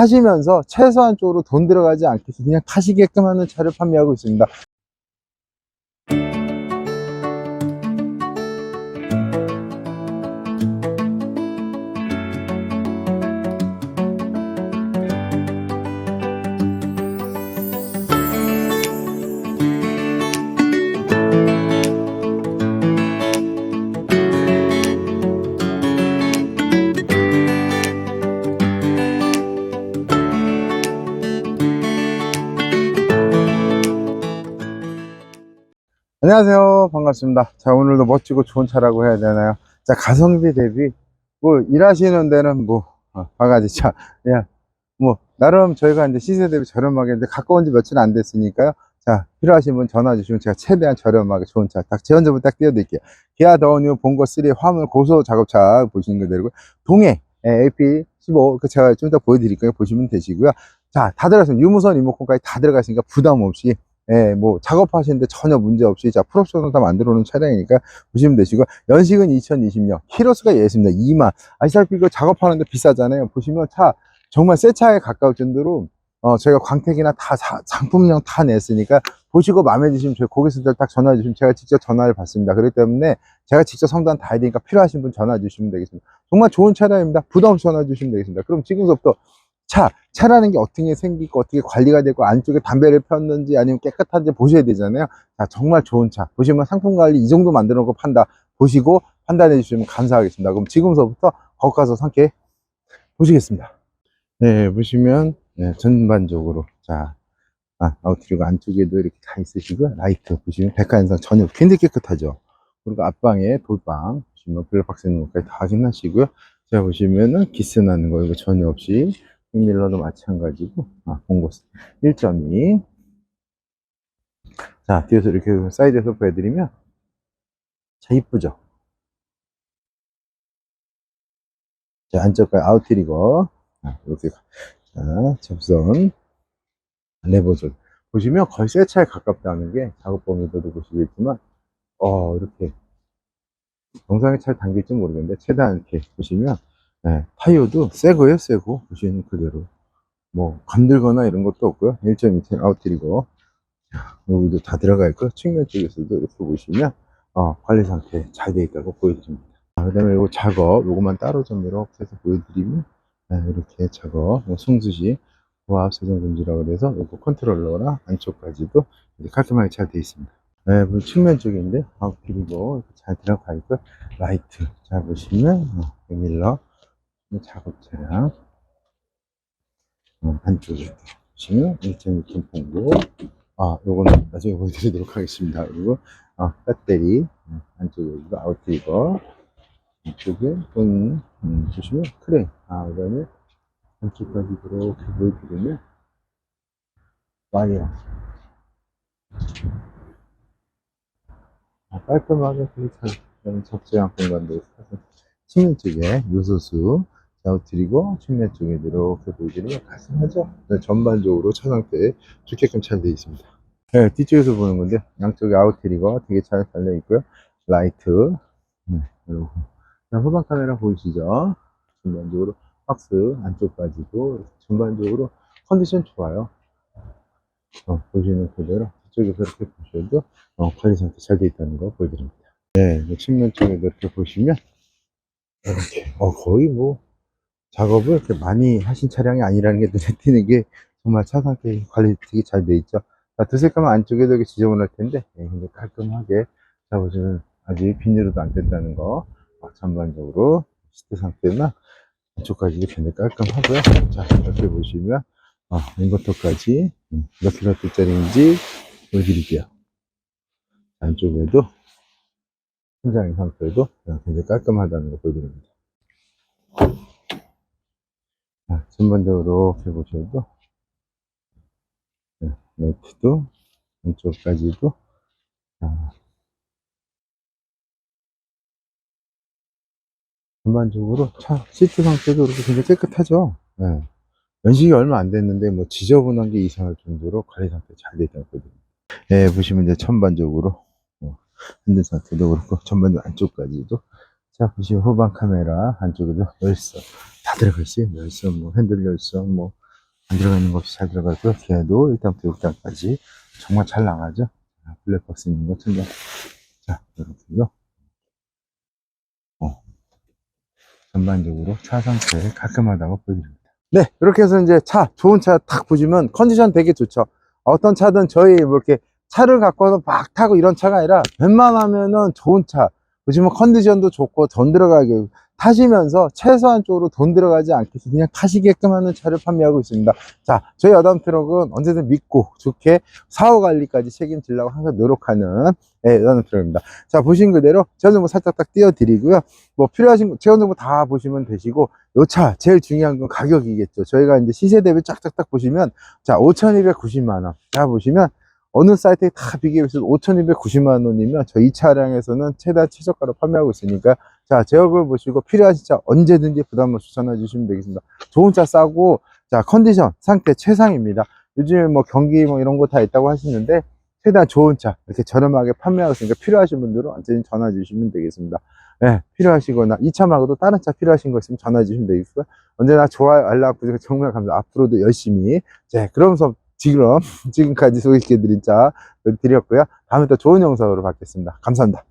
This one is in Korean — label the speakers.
Speaker 1: 타시면서 최소한 쪽으로 돈 들어가지 않게 그냥 타시게끔 하는 차를 판매하고 있습니다. 안녕하세요. 반갑습니다. 자, 오늘도 멋지고 좋은 차라고 해야 되나요? 자, 가성비 대비, 뭐, 일하시는 데는 뭐, 어, 바가지 차. 그냥, 뭐, 나름 저희가 이제 시세 대비 저렴하게, 근데 가까운 지 며칠 안 됐으니까요. 자, 필요하신 분 전화 주시면 제가 최대한 저렴하게 좋은 차, 딱, 제원점을 딱 띄워드릴게요. 기아 더뉴 본거 3 화물 고소 작업차 보시는 거 되고요. 동해, AP15, 그 제가 좀 이따 보여드릴 거예요. 보시면 되시고요. 자, 다 들어갔습니다. 유무선 리모컨까지 다 들어갔으니까 부담 없이 예, 뭐 작업하시는데 전혀 문제 없이 자 풀옵션을 다 만들어 놓은 차량이니까 보시면 되시고 연식은 2020년 키로수가 예습니다. 2만. 아시다시피 이거 작업하는데 비싸잖아요. 보시면 차 정말 새 차에 가까울 정도로 어 저희가 광택이나 다 사- 상품명 다 냈으니까 보시고 마음에 드시면 저희 고객님들 딱 전화 주시면 제가 직접 전화를 받습니다. 그렇기 때문에 제가 직접 상담 다 해야 되니까 필요하신 분 전화 주시면 되겠습니다. 정말 좋은 차량입니다. 부담 없이 전화 주시면 되겠습니다. 그럼 지금부터 차, 차라는 게 어떻게 생기고 어떻게 관리가 되고 안쪽에 담배를 폈는지 아니면 깨끗한지 보셔야 되잖아요. 자, 정말 좋은 차. 보시면 상품 관리 이 정도 만들어 놓고 판다. 보시고 판단해 주시면 감사하겠습니다. 그럼 지금서부터 거기 가서 함께 보시겠습니다. 네, 보시면 네, 전반적으로 자, 아, 아웃트리가 안쪽에도 이렇게 다 있으시고요. 라이트 보시면 백화현상 전혀 굉장히 깨끗하죠. 그리고 앞방에 돌방 보시면 블랙박스 있는 것까지 다 확인하시고요. 자 보시면은 기스 나는 거 이거 전혀 없이 빅밀러도 마찬가지고 아 본고스 1.2 자 뒤에서 이렇게 사이드에서 보여드리면 자 이쁘죠? 자 안쪽까지 아웃트리거. 아, 이렇게 자 접선. 레버존 보시면 거의 새 차에 가깝다는 게 작업 범위도도 보시겠지만 어 이렇게 정상의 차를 당길지 모르겠는데 최대한 이렇게 보시면 네, 타이어도 새 거예요, 새 거. 보시는 그대로. 뭐, 건들거나 이런 것도 없고요. 1.2T 아웃트리고. 여기도 다 들어가 있고, 측면 쪽에서도 이렇게 보시면, 어, 관리 상태 잘돼 있다고 보여드립니다. 그 다음에 이거 작업, 요것만 따로 좀 이렇게 해서 보여드리면, 네, 이렇게 작업, 뭐 송수시, 고압 세정 금지라고 해서, 요거 컨트롤러나 안쪽까지도 깔끔하게 잘돼 있습니다. 네, 뭐 측면 쪽인데, 아웃트리고, 이렇게 잘 들어가 있고, 라이트. 잘 보시면, 어, 밀러. 이 작업 차량 어, 안쪽에 보시면 1.6톤 봉고 아 요거는 나중에 보여드리도록 하겠습니다. 그리고 아, 배터리 음, 안쪽에 아웃리버 이쪽에 돈 음, 보시면 크레인. 아그 다음에 안쪽까지 이렇게 보여드리면 와이어. 아, 깔끔하게 잘 그다음에 적재한 공간도 있어서 측면 쪽에 요소수 아웃드리고 측면 쪽에 이렇게 보여드리면 깔끔하죠? 네, 전반적으로 차 상태 좋게끔 잘 되어 있습니다. 네, 뒤쪽에서 보는 건데 양쪽에 아웃트리거 되게 잘 달려 있고요. 라이트 네, 그다음 후방 카메라 보이시죠? 전반적으로 박스 안쪽까지도 이렇게 전반적으로 컨디션 좋아요. 어, 보시는 그대로 뒤쪽에서 이렇게 보셔도 어, 관리 상태 잘 되어 있다는 거 보여드립니다. 네, 네, 측면 쪽에도 이렇게 보시면 이렇게 어, 거의 뭐 작업을 이렇게 많이 하신 차량이 아니라는 게 눈에 띄는 게 정말 차 상태 관리 되게 잘 돼 있죠. 자, 두세 가면 안쪽에도 이렇게 지저분할 텐데, 예, 근데 깔끔하게 잡으시면 아직 비닐로도 안 됐다는 거. 막 전반적으로 시트 상태나 안쪽까지 굉장히 깔끔하고요. 자, 이렇게 보시면, 어, 인버터까지 음, 몇 킬로와트짜리인지 보여드릴게요. 안쪽에도 현장의 상태도 굉장히 깔끔하다는 거 보여드립니다. 자, 전반적으로 이렇게 보셔도 네, 라이트도 왼쪽까지도 자, 전반적으로 차 시트 상태도 이렇게 굉장히 깨끗하죠. 네. 연식이 얼마 안 됐는데 뭐 지저분한 게 이상할 정도로 관리 상태 잘돼 있다고 보거든요. 네, 보시면 이제 전반적으로 어, 핸들 상태도 그렇고 전반적 안쪽까지도 자 보시면 후방 카메라 안쪽에도 열선 다 들어가 있어요. 열선 뭐 핸들 열선 뭐 안 들어가 있는 거 없이 잘 들어가고요. 기아도 일단부터 욕장까지 정말 잘 나가죠. 자, 블랙박스 있는 거 천장. 자, 이렇게요. 어. 전반적으로 차 상태 깔끔하다고 보여드립니다. 네, 이렇게 해서 이제 차, 좋은 차 탁 보시면 컨디션 되게 좋죠. 어떤 차든 저희 뭐 이렇게 차를 갖고 와서 막 타고 이런 차가 아니라 웬만하면은 좋은 차, 보시면 컨디션도 좋고 돈 들어가게 타시면서 최소한 쪽으로 돈 들어가지 않게 그냥 타시게끔 하는 차를 판매하고 있습니다. 자, 저희 여담 트럭은 언제든 믿고 좋게 사후 관리까지 책임지려고 항상 노력하는 예, 여담 트럭입니다. 자, 보신 그대로 제가 뭐 살짝 딱 띄워드리고요. 뭐 필요하신 거, 제가 뭐다 보시면 되시고 요 차 제일 중요한 건 가격이겠죠. 저희가 이제 시세 대비 쫙쫙딱 보시면 자, 5,290만 원. 자, 보시면 어느 사이트에 다 비교해서 5,290만 원이면 저 이 차량에서는 최다 최저가로 판매하고 있으니까 자, 제 얼굴 보시고 필요하신 차 언제든지 부담 없이 전화 주시면 되겠습니다. 좋은 차 싸고 자, 컨디션 상태 최상입니다. 요즘에 뭐 경기 뭐 이런 거 다 있다고 하시는데 최대한 좋은 차 이렇게 저렴하게 판매하고 있으니까 필요하신 분들은 언제든 전화 주시면 되겠습니다. 네, 필요하시거나 이 차 말고도 다른 차 필요하신 거 있으면 전화 주시면 되겠고요. 언제나 좋아요, 알람, 구독 정말 감사합니다. 앞으로도 열심히. 네, 그러면서 지금, 지금까지 소개시켜드린 차 드렸고요. 다음에 또 좋은 영상으로 뵙겠습니다. 감사합니다.